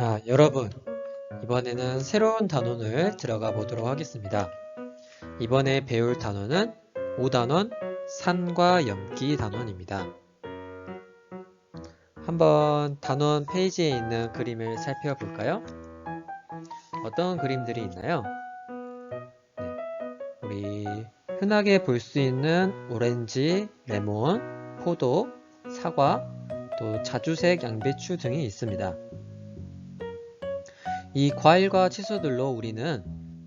자, 여러분. 이번에는 새로운 단원을 들어가 보도록 하겠습니다. 이번에 배울 단원은 5단원 산과 염기 단원입니다. 한번 단원 페이지에 있는 그림을 살펴볼까요? 어떤 그림들이 있나요? 네, 우리 흔하게 볼 수 있는 오렌지, 레몬, 포도, 사과, 또 자주색 양배추 등이 있습니다. 이 과일과 채소들로 우리는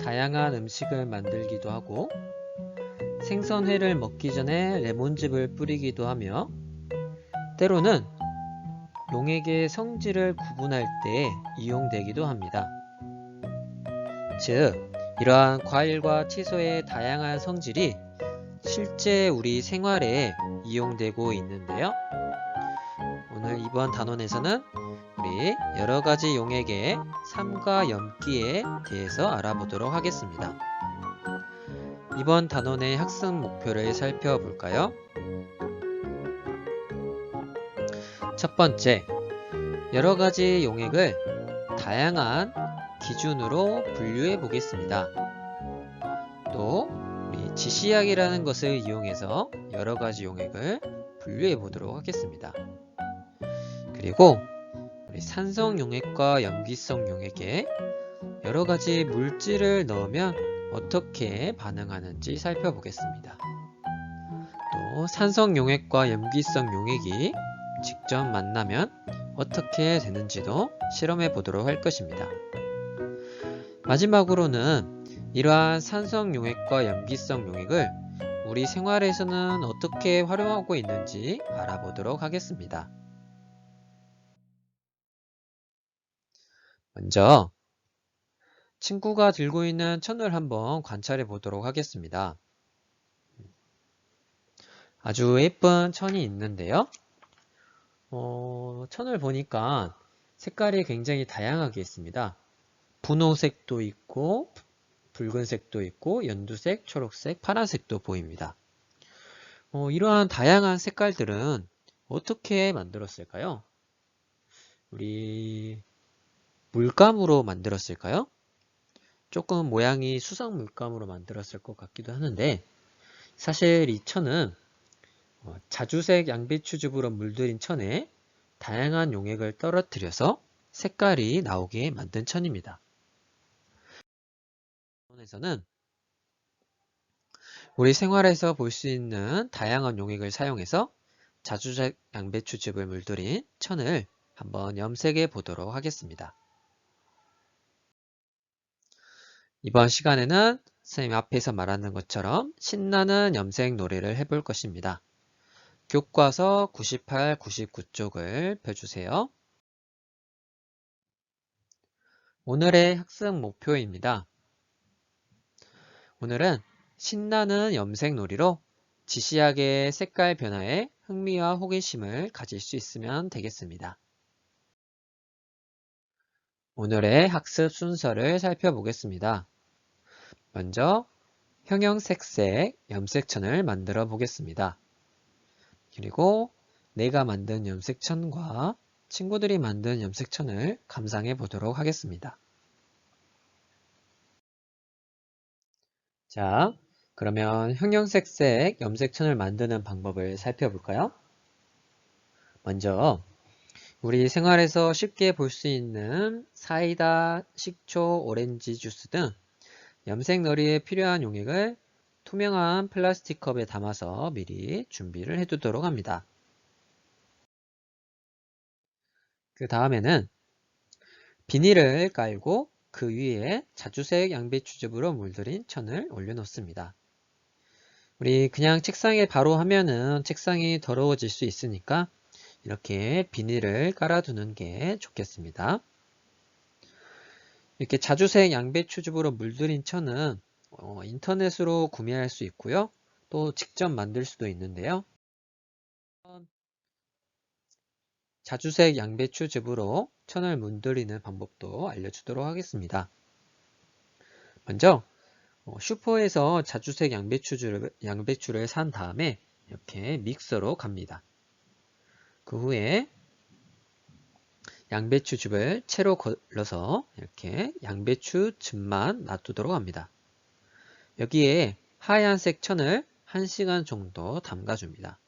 다양한 음식을 만들기도 하고 생선회를 먹기 전에 레몬즙을 뿌리기도 하며 때로는 용액의 성질을 구분할 때 이용되기도 합니다. 즉, 이러한 과일과 채소의 다양한 성질이 실제 우리 생활에 이용되고 있는데요. 오늘 이번 단원에서는 우리 여러 가지 용액의 삶과 염기에 대해서 알아보도록 하겠습니다. 이번 단원의 학습 목표를 살펴볼까요? 첫 번째, 여러 가지 용액을 다양한 기준으로 분류해 보겠습니다. 또, 우리 지시약이라는 것을 이용해서 여러 가지 용액을 분류해 보도록 하겠습니다. 그리고 산성 용액과 염기성 용액에 여러 가지 물질을 넣으면 어떻게 반응하는지 살펴보겠습니다. 또 산성 용액과 염기성 용액이 직접 만나면 어떻게 되는지도 실험해 보도록 할 것입니다. 마지막으로는 이러한 산성 용액과 염기성 용액을 우리 생활에서는 어떻게 활용하고 있는지 알아보도록 하겠습니다. 먼저 친구가 들고 있는 천을 한번 관찰해 보도록 하겠습니다. 아주 예쁜 천이 있는데요. 어, 천을 보니까 색깔이 굉장히 다양하게 있습니다. 분홍색도 있고 붉은색도 있고 연두색, 초록색, 파란색도 보입니다. 어, 이러한 다양한 색깔들은 어떻게 만들었을까요? 우리 물감으로 만들었을까요? 조금 모양이 수성 물감으로 만들었을 것 같기도 하는데 사실 이 천은 어, 자주색 양배추즙으로 물들인 천에 다양한 용액을 떨어뜨려서 색깔이 나오게 만든 천입니다. 에서는 우리 생활에서 볼 수 있는 다양한 용액을 사용해서 자주색 양배추즙을 물들인 천을 한번 염색해 보도록 하겠습니다. 이번 시간에는 선생님 앞에서 말하는 것처럼 신나는 염색 놀이를 해볼 것입니다. 교과서 98, 99쪽을 펴주세요. 오늘의 학습 목표입니다. 오늘은 신나는 염색 놀이로 지시약의 색깔 변화에 흥미와 호기심을 가질 수 있으면 되겠습니다. 오늘의 학습 순서를 살펴보겠습니다. 먼저 형형색색 염색천을 만들어 보겠습니다. 그리고 내가 만든 염색천과 친구들이 만든 염색천을 감상해 보도록 하겠습니다. 자, 그러면 형형색색 염색천을 만드는 방법을 살펴볼까요? 먼저 우리 생활에서 쉽게 볼 수 있는 사이다, 식초, 오렌지 주스 등 염색 놀이에 필요한 용액을 투명한 플라스틱 컵에 담아서 미리 준비를 해두도록 합니다. 그 다음에는 비닐을 깔고 그 위에 자주색 양배추즙으로 물들인 천을 올려놓습니다. 우리 그냥 책상에 바로 하면은 책상이 더러워질 수 있으니까 이렇게 비닐을 깔아두는 게 좋겠습니다. 이렇게 자주색 양배추즙으로 물들인 천은 어, 인터넷으로 구매할 수 있고요. 또 직접 만들 수도 있는데요. 자주색 양배추즙으로 천을 문드리는 방법도 알려주도록 하겠습니다. 먼저 어, 슈퍼에서 자주색 양배추를, 양배추를 산 다음에 이렇게 믹서로 갑니다. 그 후에 양배추즙을 채로 걸러서 이렇게 양배추즙만 놔두도록 합니다. 여기에 하얀색 천을 1시간 정도 담가줍니다.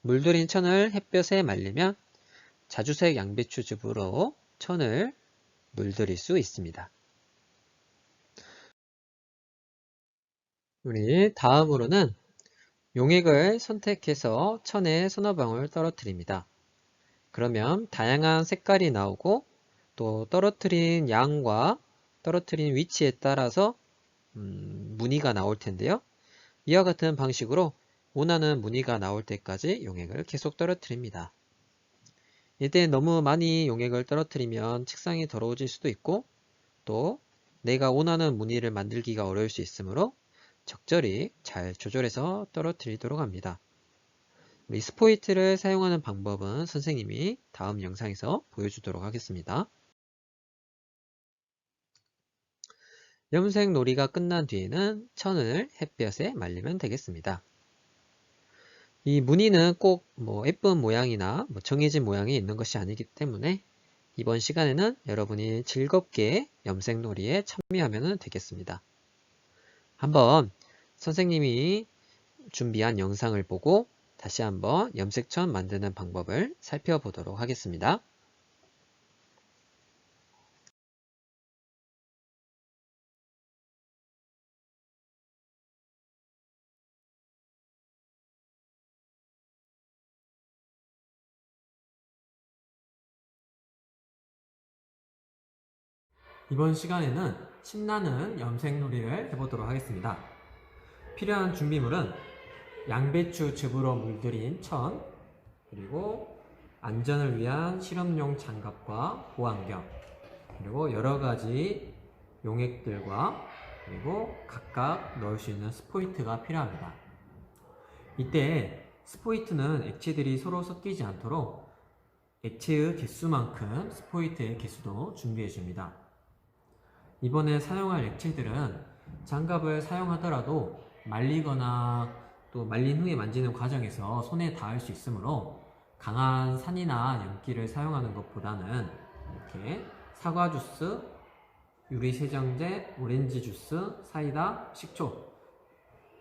물들인 천을 햇볕에 말리면 자주색 양배추즙으로 천을 물들일 수 있습니다. 우리 다음으로는 용액을 선택해서 천에 방울 떨어뜨립니다. 그러면 다양한 색깔이 나오고 또 떨어뜨린 양과 떨어뜨린 위치에 따라서 음, 무늬가 나올 텐데요. 이와 같은 방식으로 원하는 무늬가 나올 때까지 용액을 계속 떨어뜨립니다. 이때 너무 많이 용액을 떨어뜨리면 책상이 더러워질 수도 있고 또 내가 원하는 무늬를 만들기가 어려울 수 있으므로 적절히 잘 조절해서 떨어뜨리도록 합니다. 우리 스포이트를 사용하는 방법은 선생님이 다음 영상에서 보여주도록 하겠습니다. 염색 놀이가 끝난 뒤에는 천을 햇볕에 말리면 되겠습니다. 이 무늬는 꼭 뭐 예쁜 모양이나 뭐 정해진 모양이 있는 것이 아니기 때문에 이번 시간에는 여러분이 즐겁게 염색 놀이에 참여하면 되겠습니다. 한번 선생님이 준비한 영상을 보고 다시 한번 염색천 만드는 방법을 살펴보도록 하겠습니다. 이번 시간에는 신나는 염색놀이를 해보도록 하겠습니다. 필요한 준비물은 양배추 즙으로 물들인 천, 그리고 안전을 위한 실험용 장갑과 보안경, 그리고 여러 가지 용액들과 그리고 각각 넣을 수 있는 스포이트가 필요합니다. 이때 스포이트는 액체들이 서로 섞이지 않도록 액체의 개수만큼 스포이트의 개수도 준비해 줍니다. 이번에 사용할 액체들은 장갑을 사용하더라도 말리거나 또 말린 후에 만지는 과정에서 손에 닿을 수 있으므로 강한 산이나 연기를 사용하는 것보다는 이렇게 사과 주스, 유리 세정제, 오렌지 주스, 사이다, 식초,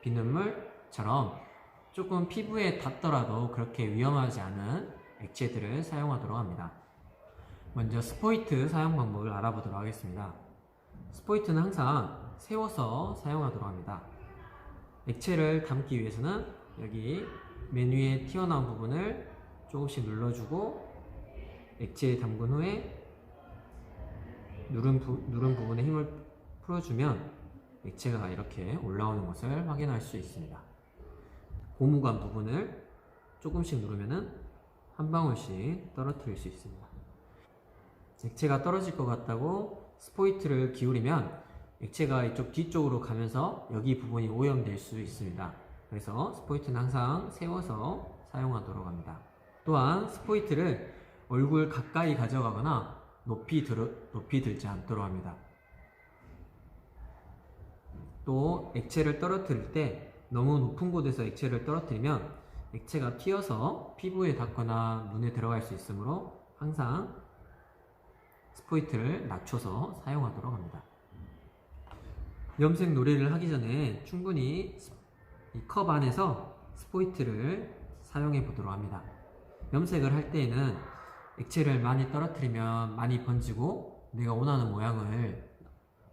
비눗물처럼 조금 피부에 닿더라도 그렇게 위험하지 않은 액체들을 사용하도록 합니다. 먼저 스포이트 사용 방법을 알아보도록 하겠습니다. 스포이트는 항상 세워서 사용하도록 합니다. 액체를 담기 위해서는 여기 맨 위에 튀어나온 부분을 조금씩 눌러주고 액체에 담근 후에 누른, 부, 누른 부분에 힘을 풀어주면 액체가 이렇게 올라오는 것을 확인할 수 있습니다. 고무관 부분을 조금씩 누르면 한 방울씩 떨어뜨릴 수 있습니다. 액체가 떨어질 것 같다고 스포이트를 기울이면 액체가 이쪽 뒤쪽으로 가면서 여기 부분이 오염될 수 있습니다. 그래서 스포이트는 항상 세워서 사용하도록 합니다. 또한 스포이트를 얼굴 가까이 가져가거나 높이, 들어, 높이 들지 않도록 합니다. 또 액체를 떨어뜨릴 때 너무 높은 곳에서 액체를 떨어뜨리면 액체가 튀어서 피부에 닿거나 눈에 들어갈 수 있으므로 항상 스포이트를 낮춰서 사용하도록 합니다. 염색 놀이를 하기 전에 충분히 이컵 안에서 스포이트를 사용해 보도록 합니다. 염색을 할 때에는 액체를 많이 떨어뜨리면 많이 번지고 내가 원하는 모양을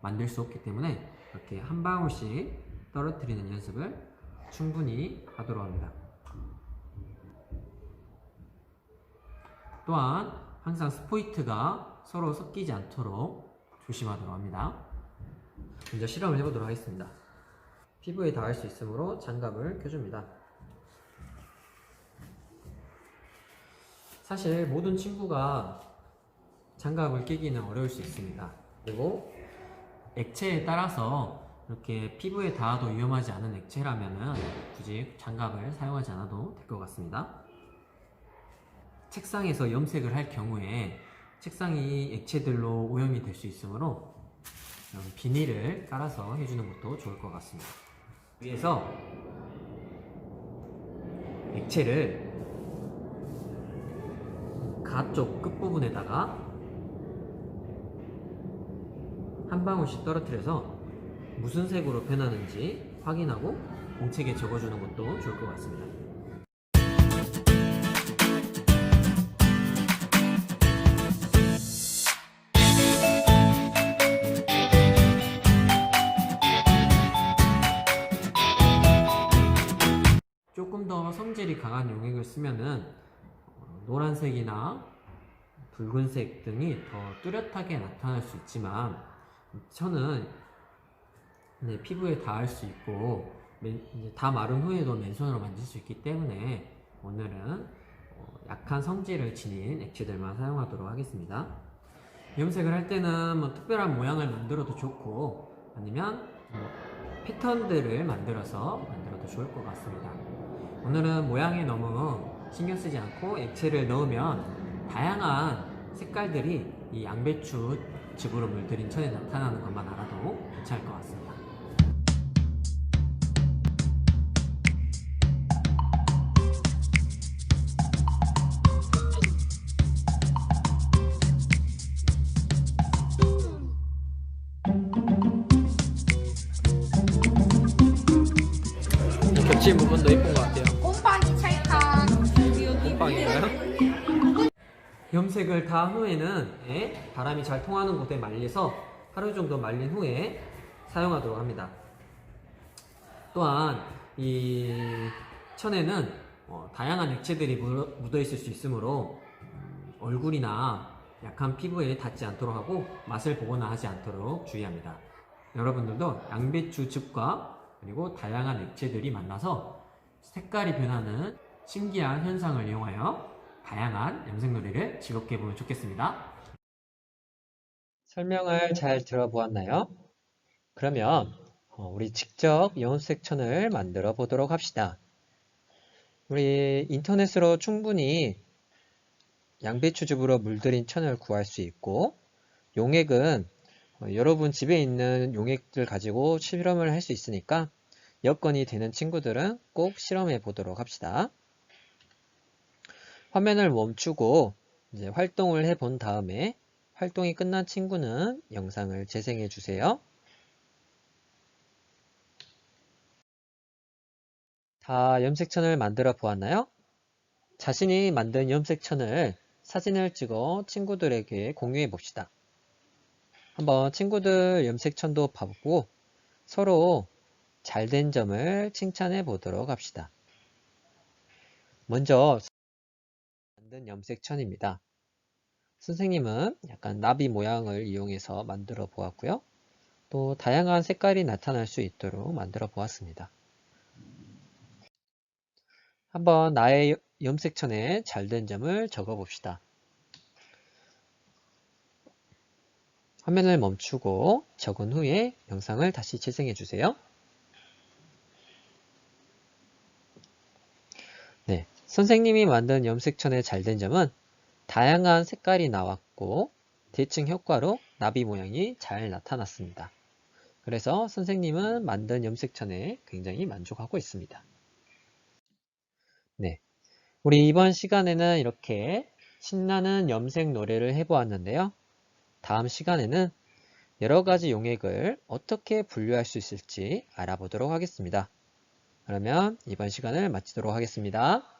만들 수 없기 때문에 이렇게 한 방울씩 떨어뜨리는 연습을 충분히 하도록 합니다. 또한 항상 스포이트가 서로 섞이지 않도록 조심하도록 합니다. 먼저 실험을 해보도록 하겠습니다. 피부에 닿을 수 있으므로 장갑을 껴줍니다. 사실 모든 친구가 장갑을 끼기는 어려울 수 있습니다. 그리고 액체에 따라서 이렇게 피부에 닿아도 위험하지 않은 액체라면 굳이 장갑을 사용하지 않아도 될 것 같습니다. 책상에서 염색을 할 경우에 책상이 액체들로 오염이 될 수 있으므로 비닐을 깔아서 해주는 것도 좋을 것 같습니다. 위에서 액체를 가쪽 끝부분에다가 한 방울씩 떨어뜨려서 무슨 색으로 변하는지 확인하고 공책에 적어주는 것도 좋을 것 같습니다. 노란색이나 붉은색 등이 더 뚜렷하게 나타날 수 있지만 저는 네, 피부에 닿을 수 있고 다 마른 후에도 맨손으로 만질 수 있기 때문에 오늘은 어, 약한 성질을 지닌 액체들만 사용하도록 하겠습니다. 염색을 할 때는 뭐 특별한 모양을 만들어도 좋고 아니면 뭐 패턴들을 만들어서 만들어도 좋을 것 같습니다. 오늘은 모양에 너무 신경 쓰지 않고 액체를 넣으면 다양한 색깔들이 이 양배추 즙으로 물들인 천에 나타나는 것만 알아도 괜찮을 것 같습니다. 겹친 부분도 예쁜 것 같아요. 염색을 다한 후에는 예, 바람이 잘 통하는 곳에 말려서 하루 정도 말린 후에 사용하도록 합니다. 또한 이 천에는 어, 다양한 액체들이 묻어 있을 수 있으므로 음, 얼굴이나 약한 피부에 닿지 않도록 하고 맛을 보거나 하지 않도록 주의합니다. 여러분들도 양배추 즙과 그리고 다양한 액체들이 만나서 색깔이 변하는 신기한 현상을 이용하여 다양한 염색놀이를 즐겁게 보면 좋겠습니다. 설명을 잘 들어보았나요? 그러면 어, 우리 직접 염색천을 만들어 보도록 합시다. 우리 인터넷으로 충분히 양배추즙으로 물들인 천을 구할 수 있고 용액은 어, 여러분 집에 있는 용액들 가지고 실험을 할 수 있으니까 여건이 되는 친구들은 꼭 실험해 보도록 합시다. 화면을 멈추고 이제 활동을 해 본 다음에 활동이 끝난 친구는 영상을 재생해 주세요. 다 염색천을 만들어 보았나요? 자신이 만든 염색천을 사진을 찍어 친구들에게 공유해 봅시다. 한번 친구들 염색천도 봐보고 서로 잘된 점을 칭찬해 보도록 합시다. 먼저 만든 염색천입니다. 선생님은 약간 나비 모양을 이용해서 만들어 보았고요. 또 다양한 색깔이 나타날 수 있도록 만들어 보았습니다. 한번 나의 염색천에 잘된 점을 적어 봅시다. 화면을 멈추고 적은 후에 영상을 다시 재생해 주세요. 네, 선생님이 만든 염색천의 잘된 점은 다양한 색깔이 나왔고 대칭 효과로 나비 모양이 잘 나타났습니다. 그래서 선생님은 만든 염색천에 굉장히 만족하고 있습니다. 네, 우리 이번 시간에는 이렇게 신나는 염색 노래를 해보았는데요. 다음 시간에는 여러 가지 용액을 어떻게 분류할 수 있을지 알아보도록 하겠습니다. 그러면 이번 시간을 마치도록 하겠습니다.